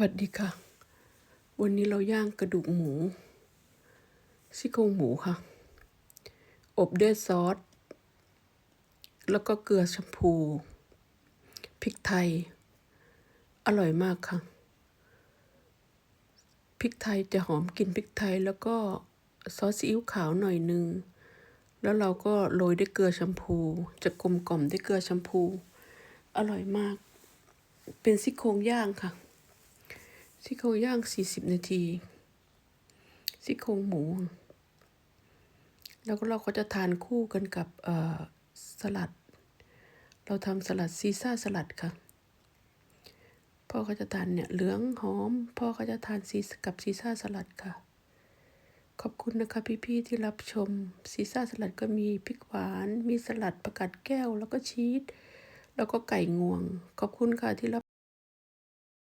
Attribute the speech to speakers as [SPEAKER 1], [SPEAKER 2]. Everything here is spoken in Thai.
[SPEAKER 1] วัสดีค่ะ วันนี้เราย่างกระดูกหมู ซี่โครงหมูค่ะ อบด้วยซอส แล้วก็เกลือแชมพูพริกไทย อร่อยมากค่ะพริกไทยจะหอมกลิ่นพริกไทย แล้วก็ซอสซีอิ๊วขาวหน่อยนึง แล้วเราก็โรยด้วยเกลือแชมพู จะกลมกล่อมด้วยเกลือแชมพู อร่อยมาก เป็นซี่โครงย่างค่ะ ซี่โครงย่าง40นาที ซี่โครงหมู แล้วก็เราก็จะทานคู่กันกับสลัด เราทำสลัดซีซ่าสลัดค่ะ พ่อก็จะทานเนี่ยเหลืองหอม พ่อก็จะทานซีกับซีซ่าสลัดค่ะ ขอบคุณนะคะพี่ๆที่รับชมซีซ่าสลัดก็มีพริกหวาน มีสลัดประกาศแก้วแล้วก็ชีสแล้วก็ไก่งวง ขอบคุณค่ะที่รับ